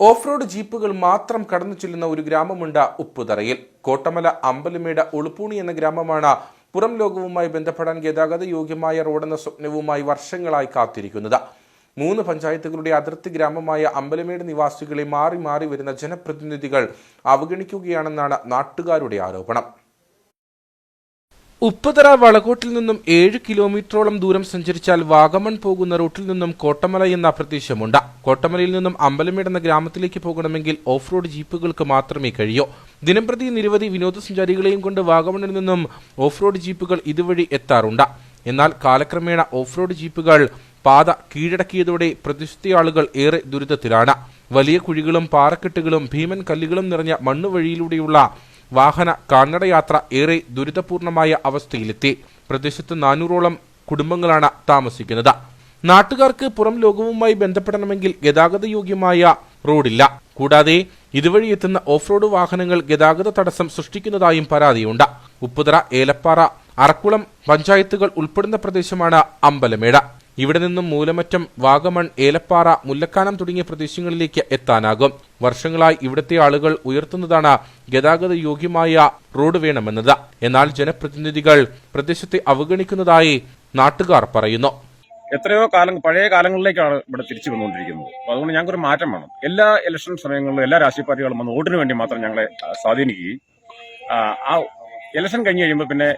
Off road ജീപ്പുകൾ മാത്രം കടന്നു ചെല്ലുന്ന ഒരു ഗ്രാമമുണ്ട് ഉപ്പുതറയിൽ. കോട്ടമല അമ്പലമേട ഉളുപ്പൂണി എന്ന ഗ്രാമമാണ് പുറം ലോകവുമായി ബന്ധപ്പെടാൻ ഗതാഗത യോഗ്യമായ റോഡെന്ന സ്വപ്നവുമായി വർഷങ്ങളായി കാത്തിരിക്കുന്നത്. മൂന്ന് പഞ്ചായത്തുകളുടെ അതിർത്തി ഗ്രാമമായ അമ്പലമേട് നിവാസികളെ മാറി മാറി വരുന്ന ജനപ്രതിനിധികൾ അവഗണിക്കുകയാണെന്നാണ് നാട്ടുകാരുടെ ആരോപണം. ഉപ്പുതറ വളകോട്ടിൽ നിന്നും ഏഴ് കിലോമീറ്ററോളം ദൂരം സഞ്ചരിച്ചാൽ വാഗമൺ പോകുന്ന റൂട്ടിൽ നിന്നും കോട്ടമല എന്ന പ്രദേശമുണ്ട് കോട്ടമലയിൽ നിന്നും അമ്പലമേട് എന്ന ഗ്രാമത്തിലേക്ക് പോകണമെങ്കിൽ ഓഫ് റോഡ് ജീപ്പുകൾക്ക് മാത്രമേ കഴിയൂ. ദിനംപ്രതി നിരവധി വിനോദസഞ്ചാരികളെയും കൊണ്ട് വാഗമണിൽ നിന്നും ഓഫ് റോഡ് ജീപ്പുകൾ ഇതുവഴി എത്താറുണ്ട്. എന്നാൽ കാലക്രമേണ ഓഫ് റോഡ് ജീപ്പുകൾ പാത കീഴടക്കിയതോടെ പ്രദേശത്തെ ആളുകൾ ഏറെ ദുരിതത്തിലാണ്. വലിയ കുഴികളും പാറക്കെട്ടുകളും ഭീമൻ കല്ലുകളും നിറഞ്ഞ മണ്ണുവഴിയിലൂടെയുള്ള വാഹന കാൽനടയാത്ര ഏറെ ദുരിതപൂർണമായ അവസ്ഥയിലെത്തി. പ്രദേശത്ത് നാനൂറോളം കുടുംബങ്ങളാണ് താമസിക്കുന്നത്. നാട്ടുകാർക്ക് പുറം ലോകവുമായി ബന്ധപ്പെടണമെങ്കിൽ ഗതാഗത യോഗ്യമായ റോഡില്ല. കൂടാതെ ഇതുവഴി എത്തുന്ന ഓഫ് റോഡ് വാഹനങ്ങൾ ഗതാഗത തടസ്സം സൃഷ്ടിക്കുന്നതായും പരാതിയുണ്ട്. ഉപ്പുതറ ഏലപ്പാറ അറക്കുളം പഞ്ചായത്തുകൾ ഉൾപ്പെടുന്ന പ്രദേശമാണ് അമ്പലമേട്. ഇവിടെ നിന്നും മൂലമറ്റം വാഗമൺ ഏലപ്പാറ മുല്ലക്കാനം തുടങ്ങിയ പ്രദേശങ്ങളിലേക്ക് എത്താനാകും. വർഷങ്ങളായി ഇവിടുത്തെ ആളുകൾ ഉയർത്തുന്നതാണ് ഗതാഗത യോഗ്യമായ റോഡ് വേണമെന്നത്. എന്നാൽ ജനപ്രതിനിധികൾ പ്രദേശത്തെ അവഗണിക്കുന്നതായി നാട്ടുകാർ പറയുന്നു. എത്രയോ കാലം പഴയ കാലങ്ങളിലേക്കാണ് ഇവിടെ തിരിച്ചു വന്നുകൊണ്ടിരിക്കുന്നത്. അപ്പൊ അതുകൊണ്ട് ഞങ്ങൾക്കൊരു മാറ്റം വേണം. എല്ലാ ഇലക്ഷൻ സമയങ്ങളിലും എല്ലാ രാഷ്ട്രീയ പാർട്ടികളും വന്ന് വോട്ടിന് വേണ്ടി മാത്രം ഞങ്ങളെ സ്വാധീനിക്കുകയും ആ ഇലക്ഷൻ കഴിഞ്ഞ് കഴിയുമ്പോൾ പിന്നെ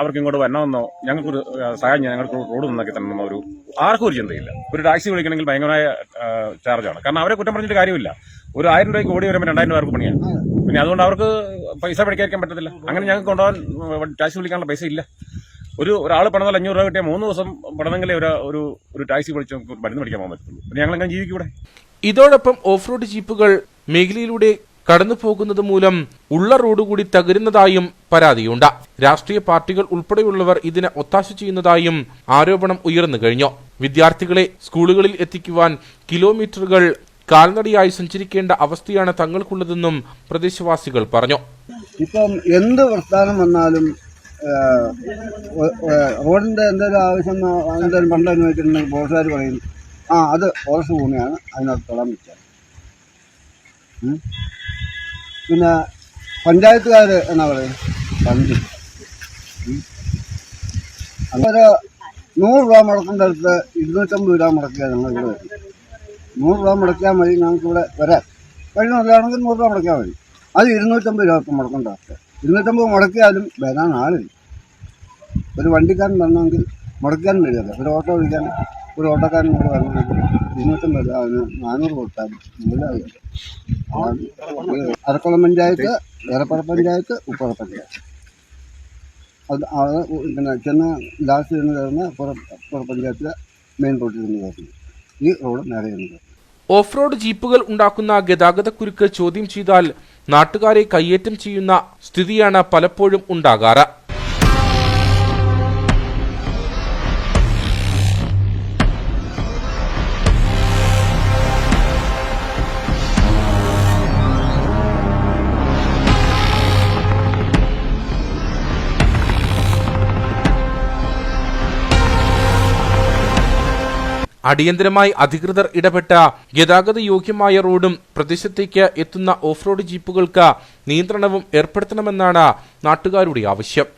അവർക്ക് ഇങ്ങോട്ട് വരണമെന്നോ ഞങ്ങൾക്കൊരു സഹായം ഞങ്ങൾക്ക് റോഡ് നന്നാക്കി തരണമെന്നോ ഒരു ആർക്കും ഒരു ചിന്തയില്ല. ഒരു ടാക്സി വിളിക്കണമെങ്കിൽ ഭയങ്കരമായ ചാർജാണ്. കാരണം അവരെ കുറ്റം പറഞ്ഞിട്ട് കാര്യമില്ല. ഒരു ആയിരം രൂപയ്ക്ക് ഓടി വരുമ്പോൾ രണ്ടായിരം രൂപ അവർക്ക് പണിയാണ്. പിന്നെ അതുകൊണ്ട് അവർക്ക് പൈസ പിടിക്കാൻ പറ്റത്തില്ല. അങ്ങനെ ഞങ്ങൾക്ക് കൊണ്ടുപോകാൻ ടാക്സി വിളിക്കാനുള്ള പൈസ ഇല്ല. ഒരു ഒരാൾ പണിതാൽ അഞ്ഞൂറ് രൂപ കിട്ടിയ മൂന്ന് ദിവസം പണിതെങ്കിലേ ഒരു ഒരു ഒരു ടാക്സി വിളിച്ച് മരുന്ന് പഠിക്കാൻ പോകാൻ പറ്റുള്ളൂ ഞങ്ങൾ അങ്ങനെ ജീവിക്കൂടെ ഇതോടൊപ്പം ഓഫ് റോഡ് ജീപ്പുകൾ മേഖലയിലൂടെ കടന്നു പോകുന്നത് മൂലം ഉള്ള റോഡ് കൂടി തകരുന്നതായും പരാതിയുണ്ട്. രാഷ്ട്രീയ പാർട്ടികൾ ഉൾപ്പെടെയുള്ളവർ ഇതിനെ ഒത്താശ ചെയ്യുന്നതായും ആരോപണം ഉയർന്നു കഴിഞ്ഞു. വിദ്യാർത്ഥികളെ സ്കൂളുകളിൽ എത്തിക്കുവാൻ കിലോമീറ്ററുകൾ കാൽനടയായി സഞ്ചരിക്കേണ്ട അവസ്ഥയാണ് തങ്ങൾക്കുള്ളതെന്നും പ്രദേശവാസികൾ പറഞ്ഞു. ഇപ്പം എന്ത് പ്രസ്ഥാനം വന്നാലും റോഡിന്റെ എന്തെങ്കിലും ആവശ്യം എന്തെങ്കിലും പണ്ട് അനുഭവിച്ചിട്ടുണ്ടെങ്കിൽ പോലീസുകാർ പറയും ആ അത് ഫോറസ്റ്റ് ഭൂമിയാണ് അതിനകത്ത് തൊടാൻ പിന്നെ പഞ്ചായത്തുകാർ എന്നാ പറയുന്നത്. അങ്ങനെ നൂറ് രൂപ മുടക്കേണ്ട അടുത്ത് ഇരുന്നൂറ്റമ്പത് രൂപ മുടക്കിയാൽ ഞങ്ങൾ ഇവിടെ വരും. നൂറ് രൂപ മുടക്കിയാൽ മതി ഞങ്ങൾക്ക് ഇവിടെ വരാം കഴിഞ്ഞാണെങ്കിൽ നല്ലതാണെങ്കിൽ നൂറ് രൂപ മുടക്കിയാൽ മതി. അത് ഇരുന്നൂറ്റമ്പത് രൂപ മുടക്കേണ്ട. അടുത്ത് ഇരുന്നൂറ്റമ്പത് മുടക്കിയാലും വരാൻ ആളില്ല. ഒരു വണ്ടിക്കാരൻ വരണമെങ്കിൽ മുടക്കാൻ വരികയല്ല. ഒരു ഓട്ടോ വിളിക്കാൻ ഒരു ഓട്ടോക്കാരൻ പറഞ്ഞു ഇരുന്നൂറ്റമ്പത് അതിന് നാനൂറ് കൊടുത്താലും മുതലാവില്ല അരക്കുളം പഞ്ചായത്ത് ഏറെപ്പുറ പഞ്ചായത്ത് ഉപ്പുറ പഞ്ചായത്ത്. അത് പിന്നെ ചെന്ന് ലാസ്റ്റ് ചെന്ന് കയറുന്ന പുറ പഞ്ചായത്തിലെ മെയിൻ റോഡിൽ നിന്ന് കയറുന്നു. ഈ റോഡ് നേരെ ചെന്ന് ഓഫ് റോഡ് ജീപ്പുകൾ ഉണ്ടാക്കുന്ന ഗതാഗതക്കുരുക്ക് ചോദ്യം ചെയ്താൽ നാട്ടുകാരെ കയ്യേറ്റം ചെയ്യുന്ന സ്ഥിതിയാണ് പലപ്പോഴും ഉണ്ടാകാറ്. അടിയന്തരമായി അധികൃതർ ഇടപെട്ട ഗതാഗത യോഗ്യമായ റോഡും പ്രദേശത്തേക്ക് എത്തുന്ന ഓഫ് റോഡ് ജീപ്പുകൾക്ക് നിയന്ത്രണവും ഏർപ്പെടുത്തണമെന്നാണ് നാട്ടുകാരുടെ ആവശ്യം.